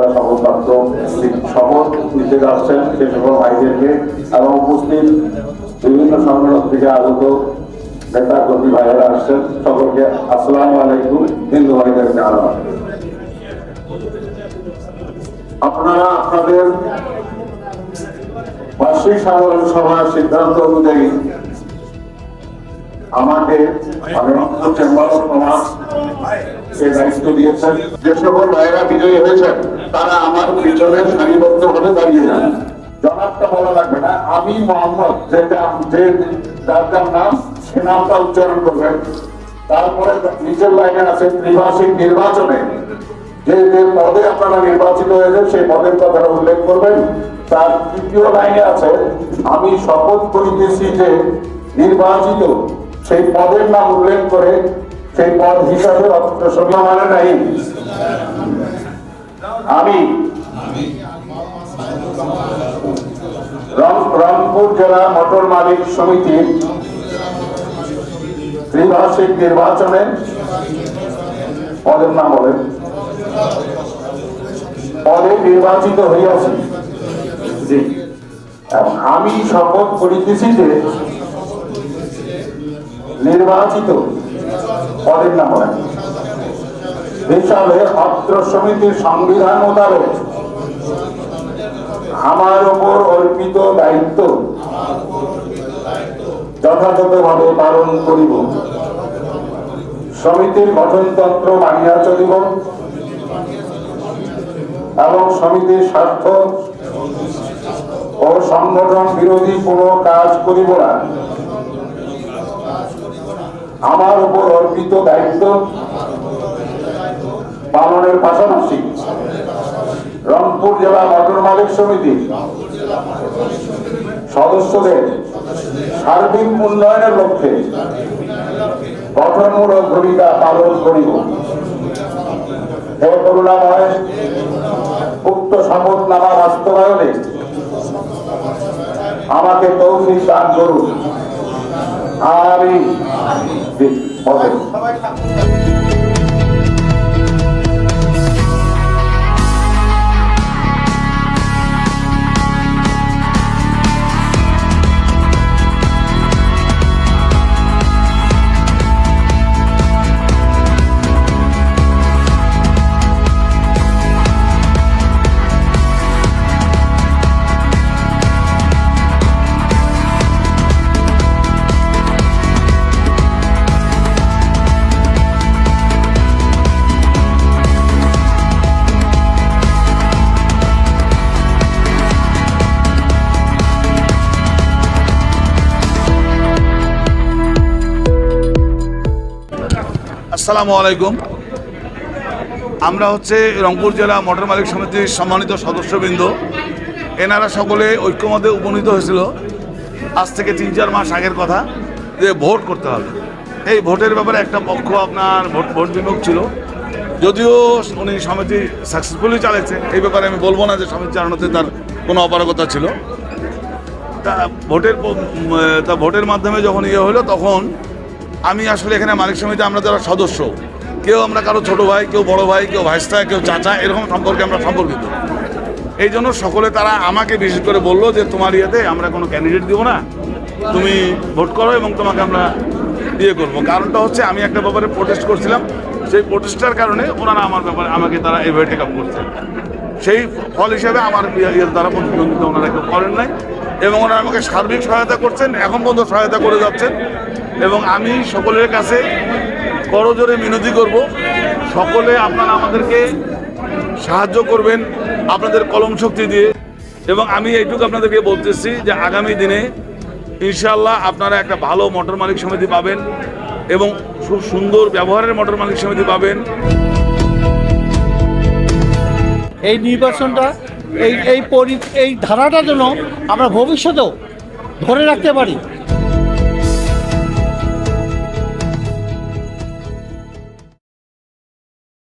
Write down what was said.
যারা নিতে যাচ্ছেন সে সকল ভাইদেরকে এবং উপস্থিত বিভিন্ন সংগঠন থেকে আগত নেতা কর্মী ভাইয়েরা আসছেন। সকলকে আসসালামু আলাইকুম। হিন্দু আপনারা আপনাদের বার্ষিক সাধারণ সভার সিদ্ধান্ত অনুযায়ী আমাকে আমি চেম্বার অফ কমার্স সে দায়িত্ব দিয়েছেন। যে সকল ভাইয়েরা বিজয়ী হয়েছেন, তারা আমার পিছনে সারিবদ্ধ ভাবে দাঁড়িয়ে যান। জনাবটা বলা লাগবে না। আমি মোহাম্মদ যেটা যে যার যার নাম, সে নামটা উচ্চারণ করবেন। তারপরে নিচের লাইনে আছে ত্রিভাষিক নির্বাচনে। যে যে পদে আপনারা নির্বাচিত হয়েছে সেই পদের কথাটা উল্লেখ করবেন। তার তৃতীয় লাইনে আছে, আমি শপথ করিতেছি যে নির্বাচিত সেই পদের নাম উল্লেখ করে সেই পদ হিসাবে অত্র মানে নাই আমি রংপুর জেলা মোটর মালিক সমিতির ত্রিভাষিক নির্বাচনে পদের নাম বলেন। পদে নির্বাচিত হইয়াছি। আমি শপথ করিতেছি যে নির্বাচিত। পদের নাম হিসাবে অত্র সমিতির সংবিধান মোতাবেক আমার উপর অর্পিত দায়িত্ব যথাযথভাবে পালন করিব। সমিতির গঠনতন্ত্র মানিয়া চলিব এবং সমিতির স্বার্থ ও সংগঠন বিরোধী কোনো কাজ করিব না। আমার উপর অর্পিত দায়িত্ব পালনের পাশাপাশি রংপুর জেলা মোটর মালিক সমিতি সদস্যদের সার্বিক উন্নয়নের লক্ষ্যে গঠনমূলক ভূমিকা পালন করিব। হে করুণাময় উক্ত শপথনামা বাস্তবায়নে আমাকে তৌফিক দান করুন। আমি আসসালামু আলাইকুম। আমরা হচ্ছে রংপুর জেলা মোটর মালিক সমিতির সম্মানিত সদস্যবৃন্দ। এনারা সকলে ঐক্যমতে উপনীত হয়েছিল। আজ থেকে তিন, চার মাস আগের কথা যে ভোট করতে হবে। এই ভোটের ব্যাপারে একটা পক্ষ আপনার ভোট ভোট বিমুখ ছিল। যদিও উনি সমিতি সাকসেসফুলি চালাচ্ছে এই ব্যাপারে আমি বলব না যে সমিতি চালানোতে তার কোনো অপারগতা ছিল। তা ভোটের তা ভোটের মাধ্যমে যখন ইয়ে হলো, তখন আমি আসলে এখানে মালিক সমিতি আমরা যারা সদস্য, কেউ আমরা কারও ছোট ভাই, কেউ বড় ভাই, কেউ ভাইস্তা কেউ চাচা, এরকম সম্পর্কে আমরা সম্পর্কিত। এই জন্য সকলে তারা আমাকে বিশেষ করে বলল যে তোমার ইয়েতে আমরা কোনো ক্যান্ডিডেট দিব না। তুমি ভোট করো এবং তোমাকে আমরা ইয়ে করব। কারণটা হচ্ছে আমি একটা ব্যাপারে প্রোটেস্ট করছিলাম। সেই প্রোটেস্টের কারণে ওনারা আমার ব্যাপারে, আমাকে তারা এইভাবে টেক আপ করছে। সেই ফল হিসাবে আমার ইয়ে- ইয়ের দ্বারা প্রতিদ্বন্দ্বিতা ওনারা কেউ করেন নাই। এবং ওনারা আমাকে সার্বিক সহায়তা করছেন, এখন পর্যন্ত সহায়তা করে যাচ্ছেন। এবং আমি সকলের কাছে করজোরে মিনতি করব, সকলে আপনারা আমাদেরকে সাহায্য করবেন আপনাদের কলম শক্তি দিয়ে। এবং আমি এইটুকু আপনাদেরকে বলতেছি যে আগামী দিনে ইনশাল্লাহ আপনারা একটা ভালো মোটর মালিক সমিতি পাবেন এবং খুব সুন্দর ব্যবহারের মোটর মালিক সমিতি পাবেন। এই নির্বাচনটা এই এই এই ধারাটা যেন আমরা ভবিষ্যতেও ধরে রাখতে পারি।